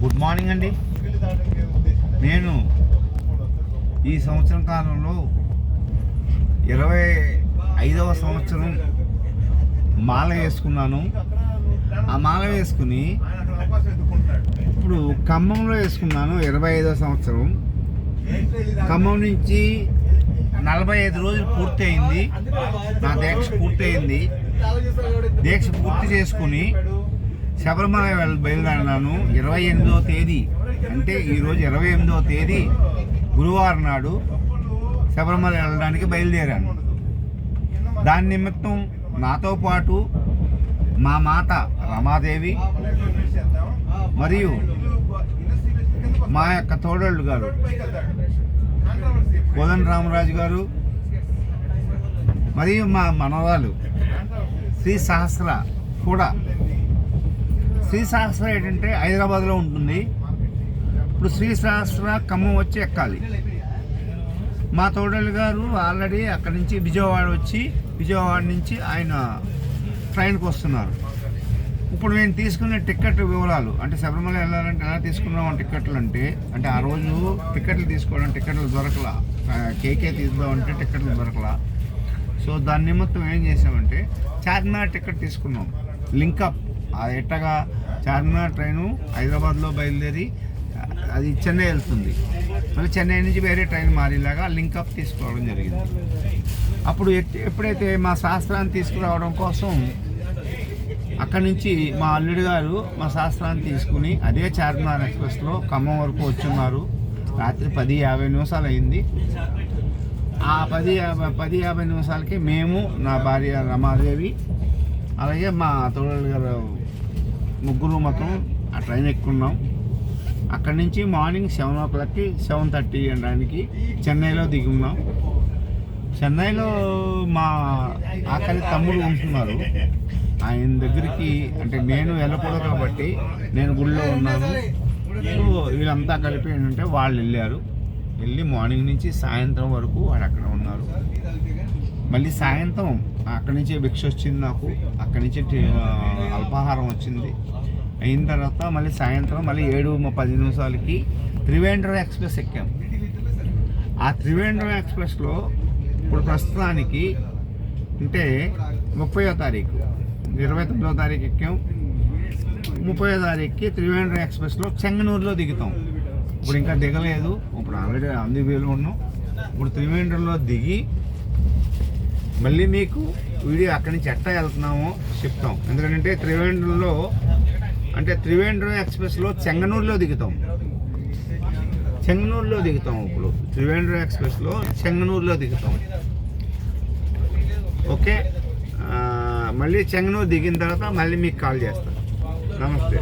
Good morning అండి. నేను ఈ సంవత్సరం కాలంలో ఇరవై ఐదవ సంవత్సరం మాల వేసుకున్నాను. ఆ మాల వేసుకుని ఇప్పుడు ఖమ్మంలో వేసుకున్నాను ఇరవై ఐదవ సంవత్సరం. ఖమ్మం నుంచి నలభై ఐదు రోజులు పూర్తి అయింది. నా దీక్ష పూర్తి అయింది. దీక్ష పూర్తి చేసుకుని శబరిమల బయలుదేరినాను. ఇరవై ఎనిమిదవ తేదీ అంటే ఈరోజు ఇరవై ఎనిమిదవ తేదీ గురువారం నాడు శబరిమల వెళ్ళడానికి బయలుదేరాను. దాని నిమిత్తం నాతో పాటు మా మాత రమాదేవి మరియు మా యొక్క తోడళ్ళు గారు కోదన్ రామరాజు గారు మరియు మా మనవరాలు శ్రీ సహస్ర కూడా శ్రీ సహస్ర ఏంటంటే హైదరాబాద్లో ఉంటుంది. ఇప్పుడు శ్రీ సహస్ర ఖమ్మం వచ్చి ఎక్కాలి. మా తోడలు గారు ఆల్రెడీ అక్కడి నుంచి విజయవాడ వచ్చి విజయవాడ నుంచి ఆయన ట్రైన్కి వస్తున్నారు. ఇప్పుడు నేను తీసుకున్న టికెట్ వివరాలు అంటే శబరిమల వెళ్ళాలంటే ఎలా తీసుకున్నాం టికెట్లు అంటే అంటే ఆ రోజు టికెట్లు తీసుకోవడం టికెట్లు దొరకలా. కేకే తీద్దామంటే టికెట్లు దొరకలా. సో దాని నిమిత్తం ఏం చేసామంటే చార్మినార్ టికెట్ తీసుకున్నాం. లింకప్. అది ఎట్టగా చార్మినార్ ట్రైను హైదరాబాద్లో బయలుదేరి అది చెన్నై వెళ్తుంది. మళ్ళీ చెన్నై నుంచి వేరే ట్రైన్ మారేలాగా లింకప్ తీసుకోవడం జరిగింది. అప్పుడు ఎప్పుడైతే మా శాస్త్రాన్ని తీసుకురావడం కోసం అక్కడి నుంచి మా అల్లుడు గారు మా శాస్త్రాన్ని తీసుకుని అదే చార్మినార్ ఎక్స్ప్రెస్లో ఖమ్మం వరకు వచ్చున్నారు. రాత్రి పది యాభై నిమిషాలు అయింది. ఆ పది యాభై పది యాభై నిమిషాలకి మేము నా భార్య రమాదేవి అలాగే మా తోడు గారు ముగ్గురు మొత్తం ఆ ట్రైన్ ఎక్కున్నాం. అక్కడి నుంచి మార్నింగ్ సెవెన్ ఓ క్లాక్కి సెవెన్ థర్టీ అనడానికి చెన్నైలో దిగి ఉన్నాం చెన్నైలో మా ఆఖరి తమ్ముడు ఉంటున్నారు. ఆయన దగ్గరికి అంటే నేను వెళ్ళకూడదు కాబట్టి నేను గుళ్ళో ఉన్నాను. సో వీళ్ళంతా కలిపి ఏంటంటే వాళ్ళు వెళ్ళారు. వెళ్ళి మార్నింగ్ నుంచి సాయంత్రం వరకు వాళ్ళు అక్కడ ఉన్నారు. మళ్ళీ సాయంత్రం అక్కడి నుంచే భిక్ష వచ్చింది నాకు. అక్కడి నుంచి అల్పాహారం వచ్చింది. అయిన తర్వాత మళ్ళీ సాయంత్రం మళ్ళీ ఏడు పది నిమిషాలకి త్రివేంద్ర ఎక్స్ప్రెస్ ఎక్కాం. ఆ త్రివేంద్ర ఎక్స్ప్రెస్లో ఇప్పుడు ప్రస్తుతానికి అంటే ముప్పయో తారీఖు ఇరవై తొమ్మిదో తారీఖు ఎక్కాం. ముప్పయో తారీఖుకి త్రివేంద్ర ఎక్స్ప్రెస్లో చెంగనూరులో దిగుతాం. ఇప్పుడు ఇంకా దిగలేదు. ఇప్పుడు ఆల్రెడీ అందువేలు ఉన్నాం. ఇప్పుడు త్రివేంద్రంలో దిగి మళ్ళీ మీకు వీడియో అక్కడి నుంచి ఎట్టా వెళ్తున్నామో చెప్తాం. ఎందుకంటే త్రివేంద్రంలో అంటే త్రివేంద్రం ఎక్స్ప్రెస్లో చెంగనూరులో దిగుతాం. చెంగనూరులో దిగుతాం ఇప్పుడు. త్రివేంద్రం ఎక్స్ప్రెస్లో చెంగనూరులో దిగుతాం. ఓకే? మళ్ళీ చెంగనూరు దిగిన తర్వాత మళ్ళీ మీకు కాల్ చేస్తాను నమస్తే.